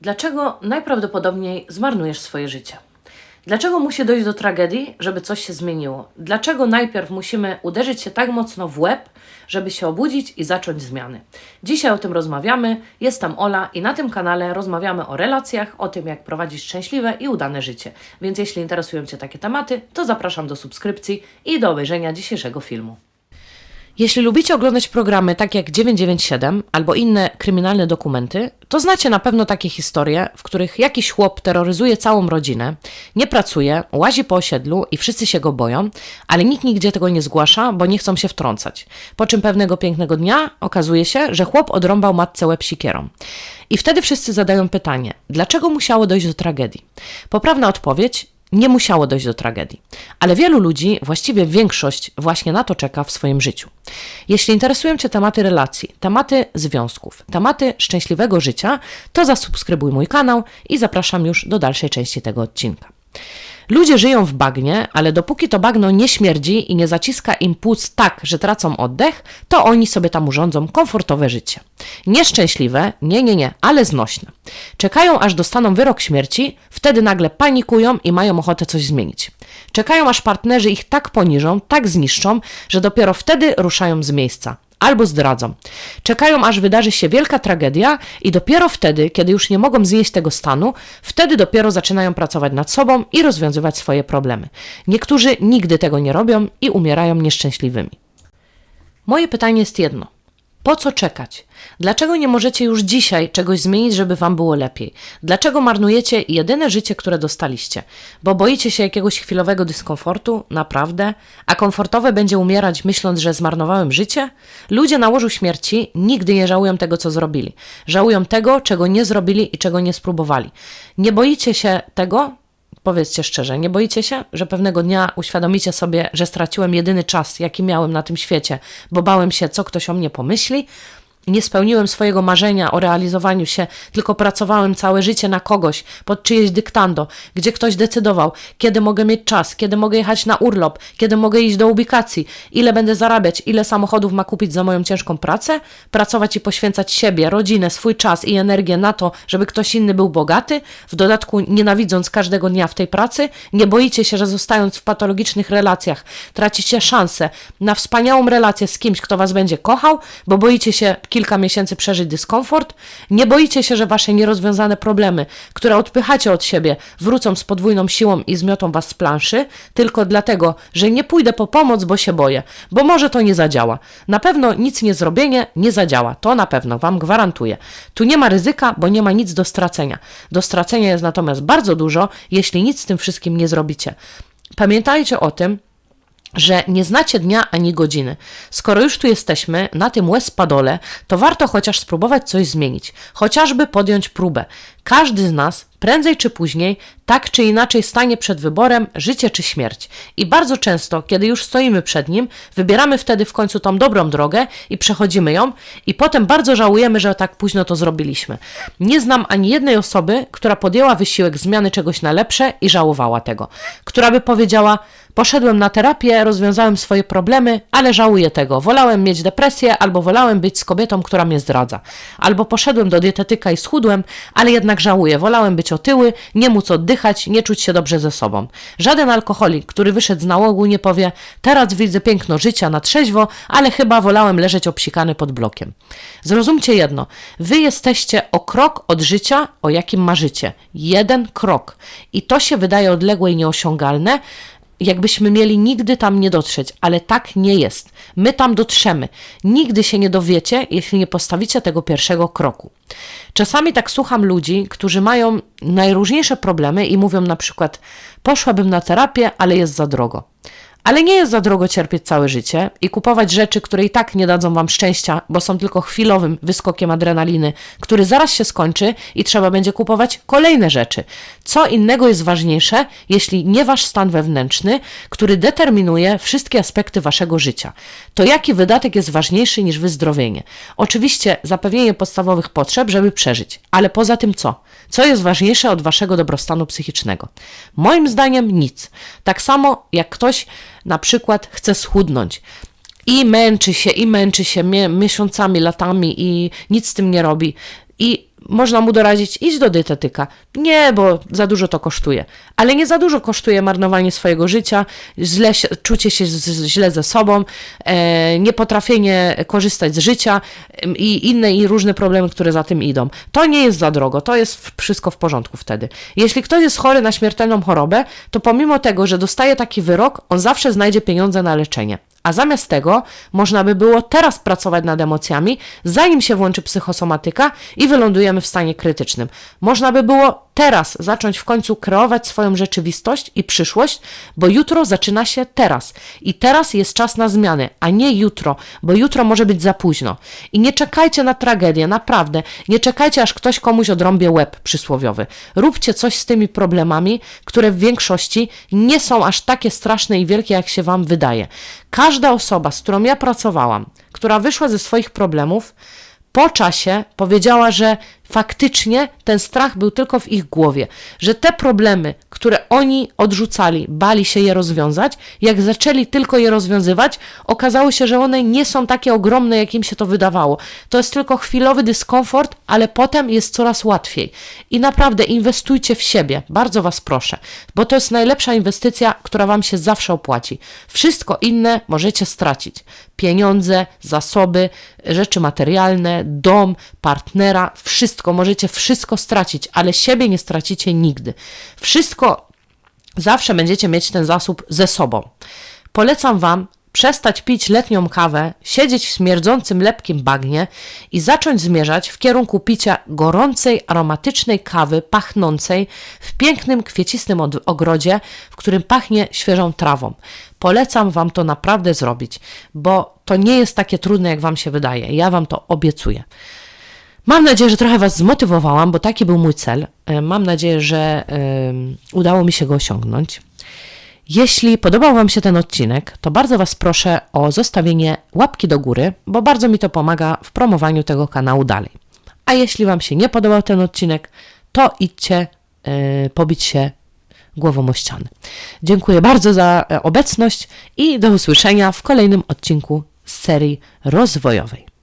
Dlaczego najprawdopodobniej zmarnujesz swoje życie? Dlaczego musi dojść do tragedii, żeby coś się zmieniło? Dlaczego najpierw musimy uderzyć się tak mocno w łeb, żeby się obudzić i zacząć zmiany? Dzisiaj o tym rozmawiamy. Jestem Ola i na tym kanale rozmawiamy o relacjach, o tym, jak prowadzić szczęśliwe i udane życie. Więc jeśli interesują Cię takie tematy, to zapraszam do subskrypcji i do obejrzenia dzisiejszego filmu. Jeśli lubicie oglądać programy tak jak 997 albo inne kryminalne dokumenty, to znacie na pewno takie historie, w których jakiś chłop terroryzuje całą rodzinę, nie pracuje, łazi po osiedlu i wszyscy się go boją, ale nikt nigdzie tego nie zgłasza, bo nie chcą się wtrącać. Po czym pewnego pięknego dnia okazuje się, że chłop odrąbał matce łeb sikierą. I wtedy wszyscy zadają pytanie, dlaczego musiało dojść do tragedii? Poprawna odpowiedź nie musiało dojść do tragedii. Ale wielu ludzi, właściwie większość, właśnie na to czeka w swoim życiu. Jeśli interesują Cię tematy relacji, tematy związków, tematy szczęśliwego życia, to zasubskrybuj mój kanał i zapraszam już do dalszej części tego odcinka. Ludzie żyją w bagnie, ale dopóki to bagno nie śmierdzi i nie zaciska im płuc tak, że tracą oddech, to oni sobie tam urządzą komfortowe życie. Nieszczęśliwe, nie, nie, nie, ale znośne. Czekają aż dostaną wyrok śmierci, wtedy nagle panikują i mają ochotę coś zmienić. Czekają aż partnerzy ich tak poniżą, tak zniszczą, że dopiero wtedy ruszają z miejsca albo zdradzą. Czekają, aż wydarzy się wielka tragedia, i dopiero wtedy, kiedy już nie mogą znieść tego stanu, wtedy dopiero zaczynają pracować nad sobą i rozwiązywać swoje problemy. Niektórzy nigdy tego nie robią i umierają nieszczęśliwymi. Moje pytanie jest jedno. Po co czekać? Dlaczego nie możecie już dzisiaj czegoś zmienić, żeby wam było lepiej? Dlaczego marnujecie jedyne życie, które dostaliście? Bo boicie się jakiegoś chwilowego dyskomfortu? Naprawdę? A komfortowe będzie umierać, myśląc, że zmarnowałem życie? Ludzie na łożu śmierci nigdy nie żałują tego, co zrobili. Żałują tego, czego nie zrobili i czego nie spróbowali. Nie boicie się tego, Powiedzcie szczerze, nie boicie się, że pewnego dnia uświadomicie sobie, że straciłem jedyny czas, jaki miałem na tym świecie, bo bałem się, co ktoś o mnie pomyśli? Nie spełniłem swojego marzenia o realizowaniu się, tylko pracowałem całe życie na kogoś, pod czyjeś dyktando, gdzie ktoś decydował, kiedy mogę mieć czas, kiedy mogę jechać na urlop, kiedy mogę iść do ubikacji, ile będę zarabiać, ile samochodów ma kupić za moją ciężką pracę, pracować i poświęcać siebie, rodzinę, swój czas i energię na to, żeby ktoś inny był bogaty, w dodatku nienawidząc każdego dnia w tej pracy, nie boicie się, że zostając w patologicznych relacjach, tracicie szansę na wspaniałą relację z kimś, kto was będzie kochał, bo boicie się kilka miesięcy przeżyć dyskomfort? Nie boicie się, że wasze nierozwiązane problemy, które odpychacie od siebie, wrócą z podwójną siłą i zmiotą was z planszy, tylko dlatego, że nie pójdę po pomoc, bo się boję, bo może to nie zadziała. Na pewno nic nie zrobienie nie zadziała, to na pewno wam gwarantuję. Tu nie ma ryzyka, bo nie ma nic do stracenia. Do stracenia jest natomiast bardzo dużo, jeśli nic z tym wszystkim nie zrobicie. Pamiętajcie o tym, że nie znacie dnia ani godziny. Skoro już tu jesteśmy, na tym łez padole, to warto chociaż spróbować coś zmienić, chociażby podjąć próbę. Każdy z nas prędzej czy później, tak czy inaczej stanie przed wyborem życie czy śmierć. I bardzo często, kiedy już stoimy przed nim, wybieramy wtedy w końcu tą dobrą drogę i przechodzimy ją, i potem bardzo żałujemy, że tak późno to zrobiliśmy. Nie znam ani jednej osoby, która podjęła wysiłek zmiany czegoś na lepsze i żałowała tego, która by powiedziała: Poszedłem na terapię, rozwiązałem swoje problemy, ale żałuję tego. Wolałem mieć depresję, albo wolałem być z kobietą, która mnie zdradza. Albo poszedłem do dietetyka i schudłem, ale jednak żałuję. Wolałem być otyły, nie móc oddychać, nie czuć się dobrze ze sobą. Żaden alkoholik, który wyszedł z nałogu, nie powie: Teraz widzę piękno życia na trzeźwo, ale chyba wolałem leżeć obsikany pod blokiem. Zrozumcie jedno: wy jesteście o krok od życia, o jakim marzycie. Jeden krok. I to się wydaje odległe i nieosiągalne jakbyśmy mieli nigdy tam nie dotrzeć, ale tak nie jest. My tam dotrzemy. Nigdy się nie dowiecie, jeśli nie postawicie tego pierwszego kroku. Czasami tak słucham ludzi, którzy mają najróżniejsze problemy i mówią na przykład: Poszłabym na terapię, ale jest za drogo. Ale nie jest za drogo cierpieć całe życie i kupować rzeczy, które i tak nie dadzą wam szczęścia, bo są tylko chwilowym wyskokiem adrenaliny, który zaraz się skończy i trzeba będzie kupować kolejne rzeczy. Co innego jest ważniejsze, jeśli nie wasz stan wewnętrzny, który determinuje wszystkie aspekty waszego życia. To jaki wydatek jest ważniejszy niż wyzdrowienie? Oczywiście zapewnienie podstawowych potrzeb, żeby przeżyć, ale poza tym co? Co jest ważniejsze od waszego dobrostanu psychicznego? Moim zdaniem nic. Tak samo jak ktoś na przykład chce schudnąć i męczy się, i męczy się miesiącami, latami i nic z tym nie robi. I można mu doradzić, idź do dietetyka. Nie, bo za dużo to kosztuje. Ale nie za dużo kosztuje marnowanie swojego życia, źle czucie się źle ze sobą, e, niepotrafienie korzystać z życia i inne i różne problemy, które za tym idą. To nie jest za drogo, to jest wszystko w porządku wtedy. Jeśli ktoś jest chory na śmiertelną chorobę, to pomimo tego, że dostaje taki wyrok, on zawsze znajdzie pieniądze na leczenie. A zamiast tego można by było teraz pracować nad emocjami, zanim się włączy psychosomatyka i wylądujemy w stanie krytycznym. Można by było teraz zacząć w końcu kreować swoją rzeczywistość i przyszłość, bo jutro zaczyna się teraz. I teraz jest czas na zmiany, a nie jutro, bo jutro może być za późno. I nie czekajcie na tragedię, naprawdę. Nie czekajcie, aż ktoś komuś odrąbie łeb przysłowiowy. Róbcie coś z tymi problemami, które w większości nie są aż takie straszne i wielkie, jak się Wam wydaje. Każda osoba, z którą ja pracowałam, która wyszła ze swoich problemów, po czasie powiedziała, że faktycznie ten strach był tylko w ich głowie, że te problemy, które oni odrzucali, bali się je rozwiązać, jak zaczęli tylko je rozwiązywać, okazało się, że one nie są takie ogromne, jak im się to wydawało. To jest tylko chwilowy dyskomfort, ale potem jest coraz łatwiej. I naprawdę inwestujcie w siebie, bardzo Was proszę, bo to jest najlepsza inwestycja, która Wam się zawsze opłaci. Wszystko inne możecie stracić. Pieniądze, zasoby, rzeczy materialne, dom, partnera, wszystko, możecie wszystko stracić, ale siebie nie stracicie nigdy. Wszystko zawsze będziecie mieć ten zasób ze sobą. Polecam Wam przestać pić letnią kawę, siedzieć w śmierdzącym lepkim bagnie i zacząć zmierzać w kierunku picia gorącej, aromatycznej kawy pachnącej w pięknym, kwiecistym od- ogrodzie, w którym pachnie świeżą trawą. Polecam Wam to naprawdę zrobić, bo to nie jest takie trudne, jak Wam się wydaje. Ja Wam to obiecuję. Mam nadzieję, że trochę Was zmotywowałam, bo taki był mój cel. E, Mam nadzieję, że udało mi się go osiągnąć. Jeśli podobał Wam się ten odcinek, to bardzo Was proszę o zostawienie łapki do góry, bo bardzo mi to pomaga w promowaniu tego kanału dalej. A jeśli Wam się nie podobał ten odcinek, to idźcie e, pobić się głową o. Dziękuję bardzo za e, obecność i do usłyszenia w kolejnym odcinku z serii rozwojowej.